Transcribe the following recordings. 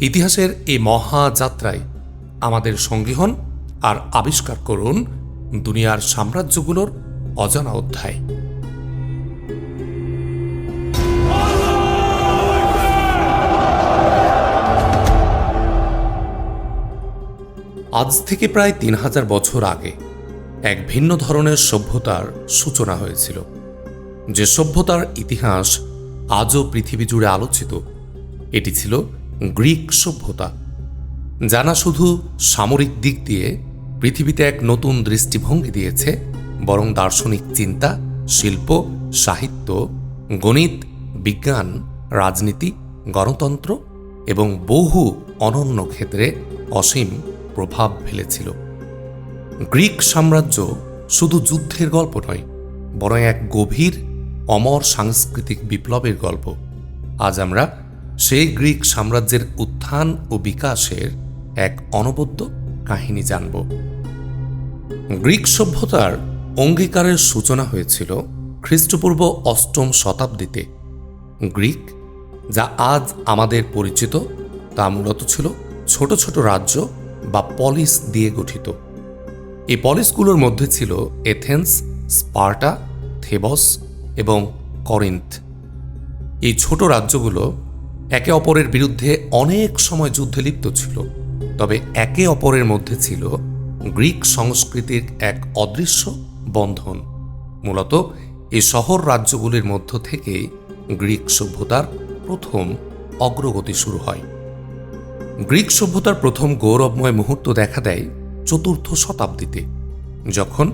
ইতিহাসের এই মহাযাত্রায় আমাদের সঙ্গী হন আর আবিষ্কার করুন দুনিয়ার সাম্রাজ্যগুলোর অজানা অধ্যায়। আজ থেকে প্রায় তিন হাজার বছর আগে এক ভিন্ন ধরনের সভ্যতার সূচনা হয়েছিল। যে সভ্যতার ইতিহাস আজও পৃথিবী জুড়ে আলোচিত, এটি ছিল গ্রিক সভ্যতা, জানা শুধু সামরিক দিক দিয়ে পৃথিবীতে এক নতুন দৃষ্টিভঙ্গি দিয়েছে, বরং দার্শনিক চিন্তা, শিল্প, সাহিত্য, গণিত, বিজ্ঞান, রাজনীতি, গণতন্ত্র এবং বহু অনন্য ক্ষেত্রে অসীম প্রভাব ফেলেছিল। গ্রিক সাম্রাজ্য শুধু যুদ্ধের গল্প নয়, বরং এক গভীর, অমর সাংস্কৃতিক বিপ্লবের গল্প। আজ আমরা সেই গ্রিক সাম্রাজ্যের উত্থান ও বিকাশের এক অনবদ্য কাহিনী জানব। গ্রিক সভ্যতার অঙ্গীকারের সূচনা হয়েছিল খ্রিস্টপূর্ব অষ্টম শতাব্দীতে। গ্রিক, যা আজ আমাদের পরিচিত, তা মূলত ছিল ছোট ছোট রাজ্য বা পলিস দিয়ে গঠিত। এই পলিসগুলোর মধ্যে ছিল এথেন্স, স্পার্টা, থেবস এবং করিন্থ। এই ছোট রাজ্যগুলো একে অপরের বিরুদ্ধে অনেক সময় যুদ্ধে লিপ্ত ছিল, তবে একে অপরের মধ্যে ছিল গ্রিক সংস্কৃতির এক অদৃশ্য বন্ধন। মূলত এই শহর রাজ্যগুলির মধ্য থেকেই গ্রিক সভ্যতার প্রথম অগ্রগতি শুরু হয়। গ্রিক সভ্যতার প্রথম গৌরবময় মুহূর্ত দেখা দেয় চতুর্থ শতাব্দীতে, যখন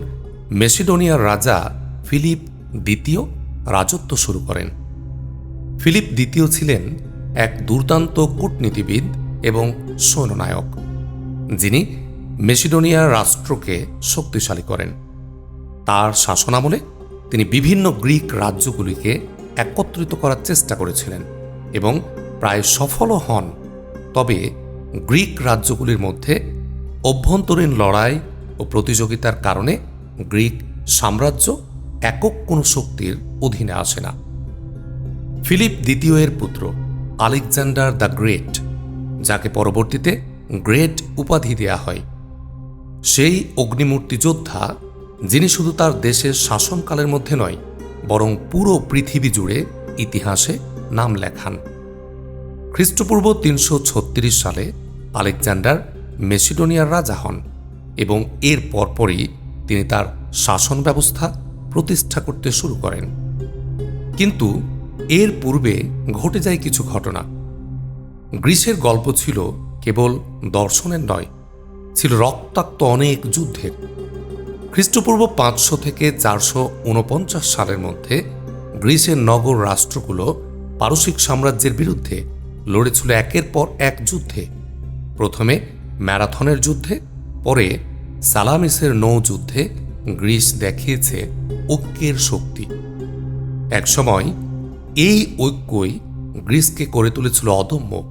মেসিডোনিয়ার রাজা ফিলিপ দ্বিতীয় রাজত্ব শুরু করেন। ফিলিপ দ্বিতীয় ছিলেন এক দুর্দান্ত কূটনীতিবিদ এবং সৈন্যনায়ক যিনি মেসিডোনিয়ার রাষ্ট্রকে শক্তিশালী করেন। তার শাসনামলে তিনি বিভিন্ন গ্রিক রাজ্যগুলিকে একত্রিত করার চেষ্টা করেছিলেন এবং প্রায় সফলও হন। তবে গ্রিক রাজ্যগুলির মধ্যে অভ্যন্তরীণ লড়াই ও প্রতিযোগিতার কারণে গ্রিক সাম্রাজ্য একক কোনো শক্তির অধীনে আসে না। ফিলিপ দ্বিতীয় এর পুত্র আলেকজান্ডার দ্য গ্রেট, যাকে পরবর্তীতে গ্রেট উপাধি দেয়া হয়। সেই অগ্নিমূর্তি যোদ্ধা, যিনি শুধু তার দেশের শাসনকালের মধ্যে নয়, বরং পুরো পৃথিবী জুড়ে ইতিহাসে নাম লেখান। খ্রিস্টপূর্ব তিনশো ছত্রিশ সালে আলেকজান্ডার মেসিডোনিয়ার রাজা হন এবং এর পরপরই তিনি তার শাসন ব্যবস্থা প্রতিষ্ঠা করতে শুরু করেন। কিন্তু এর পূর্বে ঘটে যায় কিছু ঘটনা। গ্রীসের গল্প ছিল কেবল দর্শনের নয়, ছিল রক্তাক্ত অনেক যুদ্ধের। খ্রিস্টপূর্ব পাঁচশো থেকে চারশো উনপঞ্চাশ সালের মধ্যে গ্রিসের নগর রাষ্ট্রগুলো পারসিক সাম্রাজ্যের বিরুদ্ধে লড়েছিল একের পর এক যুদ্ধে। প্রথমে ম্যারাথনের যুদ্ধে, পরে সালামিসের নৌ যুদ্ধে গ্রিস দেখিয়েছে ঐক্যের শক্তি। একসময় এই ঐক্যই গ্রিসকে করে তুলেছিল অদম্য।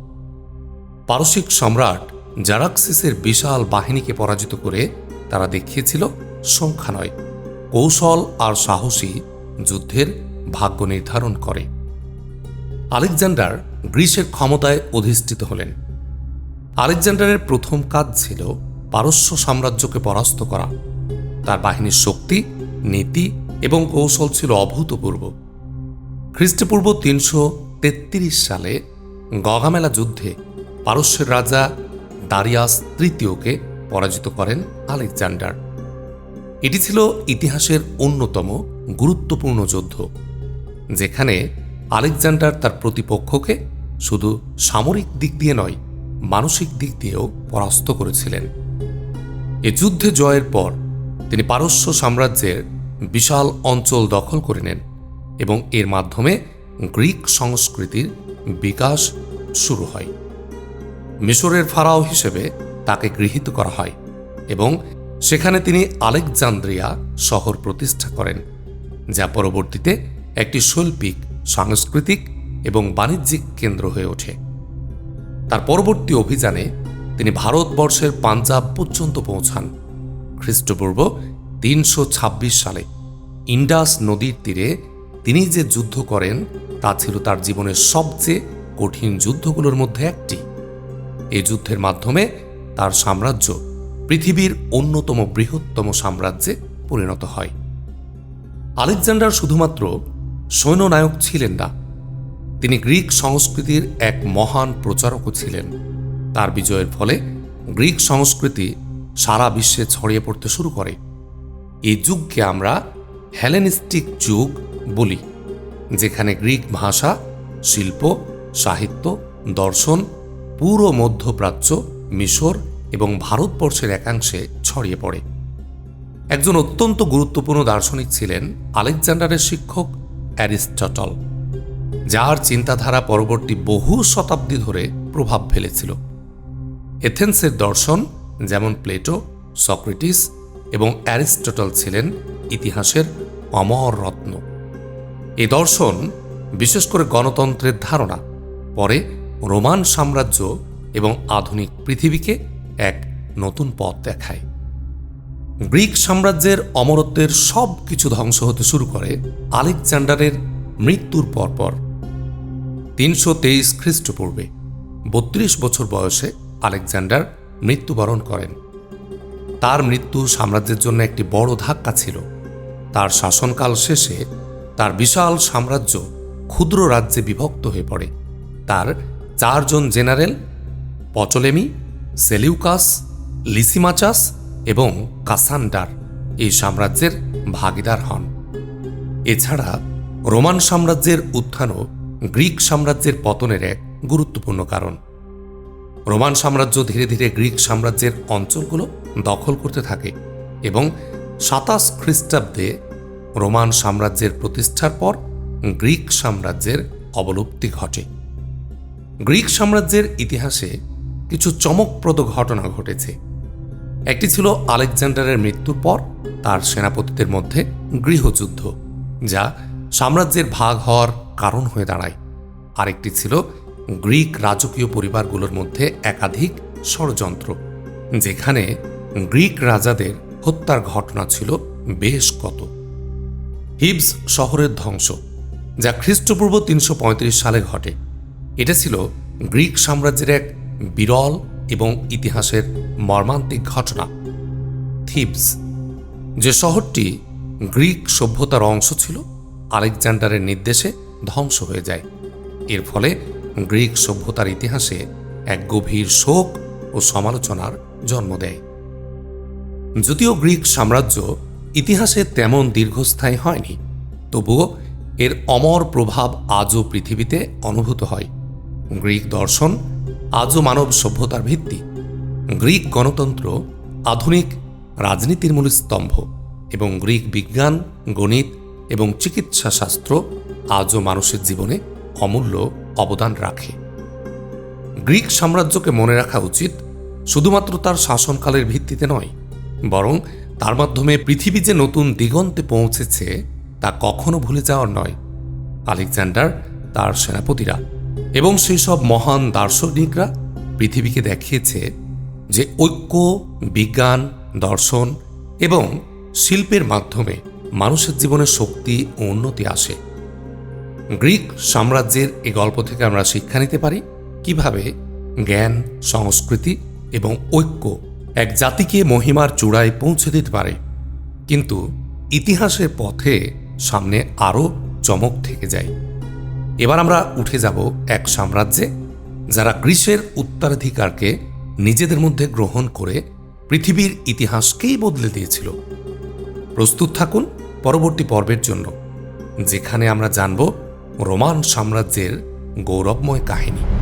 পারসিক সম্রাট জারাক্সিসের বিশাল বাহিনীকে পরাজিত করে তারা দেখিয়েছিল সংখ্যা নয়, কৌশল আর সাহসী যুদ্ধের ভাগ্য নির্ধারণ করে। আলেকজান্ডার গ্রিসের ক্ষমতায় অধিষ্ঠিত হলেন। আলেকজান্ডারের প্রথম কাজ ছিল পারস্য সাম্রাজ্যকে পরাস্ত করা। তার বাহিনীর শক্তি, নীতি এবং কৌশল ছিল অভূতপূর্ব। খ্রিস্টপূর্ব তিনশো তেত্রিশ সালে গগামেলা যুদ্ধে পারস্যের রাজা দারিয়াস তৃতীয়কে পরাজিত করেন আলেকজান্ডার। এটি ছিল ইতিহাসের অন্যতম গুরুত্বপূর্ণ যুদ্ধ, যেখানে আলেকজান্ডার তার প্রতিপক্ষকে শুধু সামরিক দিক দিয়ে নয়, মানসিক দিক দিয়েও পরাস্ত করেছিলেন। এ যুদ্ধে জয়ের পর তিনি পারস্য সাম্রাজ্যের বিশাল অঞ্চল দখল করে নেন। এবং এর মাধ্যমে গ্রিক সংস্কৃতির বিকাশ শুরু হয়। মিশরের ফারাও হিসেবে তাকে গৃহীত করা হয় এবং সেখানে তিনি আলেকজান্দ্রিয়া শহর প্রতিষ্ঠা করেন, যা পরবর্তীতে একটি শৈল্পিক, সাংস্কৃতিক এবং বাণিজ্যিক কেন্দ্র হয়ে ওঠে। তার পরবর্তী অভিযানে তিনি ভারতবর্ষের পাঞ্জাব পর্যন্ত পৌঁছান। খ্রিস্টপূর্ব তিনশো ছাব্বিশ সালে ইন্ডাস নদীর তীরে তিনি যে যুদ্ধ করেন, তা ছিল তার জীবনের সবচেয়ে কঠিন যুদ্ধগুলোর মধ্যে একটি। এই যুদ্ধের মাধ্যমে তার সাম্রাজ্য পৃথিবীর অন্যতম বৃহত্তম সাম্রাজ্যে পরিণত হয়। আলেকজান্ডার শুধুমাত্র সৈন্যনায়ক ছিলেন না, তিনি গ্রিক সংস্কৃতির এক মহান প্রচারকও ছিলেন। তার বিজয়ের ফলে গ্রিক সংস্কৃতি সারা বিশ্বে ছড়িয়ে পড়তে শুরু করে। এই যুগকে আমরা হেলেনিস্টিক যুগ বলি, যেখানে গ্রিক ভাষা, শিল্প, সাহিত্য, দর্শন, পুরো মধ্যপ্রাচ্য, মিশর এবং ভারতবর্ষের একাংশে ছড়িয়ে পড়ে। একজন অত্যন্ত গুরুত্বপূর্ণ দার্শনিক ছিলেন আলেকজান্ডারের শিক্ষক অ্যারিস্টটল, যার চিন্তাধারা পরবর্তী বহু শতাব্দী ধরে প্রভাব ফেলেছিল। এথেন্সের দর্শন যেমন প্লেটো, সক্রেটিস এবং অ্যারিস্টটল ছিলেন ইতিহাসের অমর রত্ন। এই দর্শন বিশেষ করে গণতন্ত্রের ধারণা, পরে রোমান সাম্রাজ্য এবং আধুনিক পৃথিবীকে এক নতুন পথ দেখায়। গ্রিক সাম্রাজ্যের অমরত্বের সব কিছু ধ্বংস হতে শুরু করে আলেকজান্ডারের মৃত্যুর পরপর। তিনশো তেইশ খ্রিস্টপূর্বে বত্রিশ বছর বয়সে আলেকজান্ডার মৃত্যুবরণ করেন। তার মৃত্যু সাম্রাজ্যের জন্য একটি বড় ধাক্কা ছিল। তার শাসনকাল শেষে তার বিশাল সাম্রাজ্য ক্ষুদ্র রাজ্যে বিভক্ত হয়ে পড়ে। তার চারজন জেনারেল, পচলেমি, সেলিউকাস, লিসিমাচাস এবং কাসান্ডার এই সাম্রাজ্যের ভাগিদার হন। এছাড়া রোমান সাম্রাজ্যের উত্থানও গ্রিক সাম্রাজ্যের পতনের এক গুরুত্বপূর্ণ কারণ। রোমান সাম্রাজ্য ধীরে ধীরে গ্রিক সাম্রাজ্যের অঞ্চলগুলো দখল করতে থাকে এবং সাতাশ খ্রিস্টাব্দে রোমান সাম্রাজ্যের প্রতিষ্ঠার পর গ্রিক সাম্রাজ্যের অবলুপ্তি ঘটে। গ্রিক সাম্রাজ্যের ইতিহাসে কিছু চমকপ্রদ ঘটনা ঘটেছে। একটি ছিল আলেকজান্ডারের মৃত্যুর পর তার সেনাপতিদের মধ্যে গৃহযুদ্ধ, যা সাম্রাজ্যের ভাগ হওয়ার কারণ হয়ে দাঁড়ায়। আরেকটি ছিল গ্রিক রাজকীয় পরিবারগুলোর মধ্যে একাধিক ষড়যন্ত্র, যেখানে গ্রিক রাজাদের হত্যার ঘটনা ছিল বেশ কত। হিবস শহরের ধ্বংস, যা খ্রিস্টপূর্ব তিনশো পঁয়ত্রিশ সালে ঘটে। এটা ছিল গ্রিক সাম্রাজ্যের এক বিরল এবং ইতিহাসের মর্মান্তিক ঘটনা, থিবস, যে শহরটি গ্রিক সভ্যতার অংশ ছিল, আলেকজান্ডারের নির্দেশে ধ্বংস হয়ে যায়। এর ফলে গ্রিক সভ্যতার ইতিহাসে এক গভীর শোক ও সমালোচনার জন্ম দেয়। যদিও গ্রিক সাম্রাজ্য ইতিহাসে তেমন দীর্ঘস্থায়ী হয়নি, তবুও এর অমর প্রভাব আজও পৃথিবীতে অনুভূত হয়। গ্রিক দর্শন আজও মানব সভ্যতার ভিত্তি। গ্রিক গণতন্ত্র আধুনিক রাজনীতির মূল স্তম্ভ এবং গ্রিক বিজ্ঞান, গণিত এবং চিকিৎসা শাস্ত্র আজও মানুষের জীবনে অমূল্য অবদান রাখে। গ্রিক সাম্রাজ্যকে মনে রাখা উচিত শুধুমাত্র তার শাসনকালের ভিত্তিতে নয়, বরং তার মাধ্যমে পৃথিবী যে নতুন দিগন্তে পৌঁছেছে, তা কখনো ভুলে যাওয়ার নয়। আলেকজান্ডার, তার সেনাপতিরা এবং সেই সব মহান দার্শনিকরা পৃথিবীকে দেখিয়েছে যে ঐক্য, বিজ্ঞান, দর্শন এবং শিল্পের মাধ্যমে মানুষের জীবনে শক্তি ও উন্নতি আসে। গ্রিক সাম্রাজ্যের এ গল্প থেকে আমরা শিক্ষা নিতে পারি কীভাবে জ্ঞান, সংস্কৃতি এবং ঐক্য এক জাতিকে মহিমার চূড়ায় পৌঁছে দিতে পারে। কিন্তু ইতিহাসের পথে সামনে আরও চমক থেকে যায়। এবার আমরা উঠে যাব এক সাম্রাজ্যে যারা গ্রীসের উত্তরাধিকারকে নিজেদের মধ্যে গ্রহণ করে পৃথিবীর ইতিহাসকেই বদলে দিয়েছিল। প্রস্তুত থাকুন পরবর্তী পর্বের জন্য, যেখানে আমরা জানব রোমান সাম্রাজ্যের গৌরবময় কাহিনী।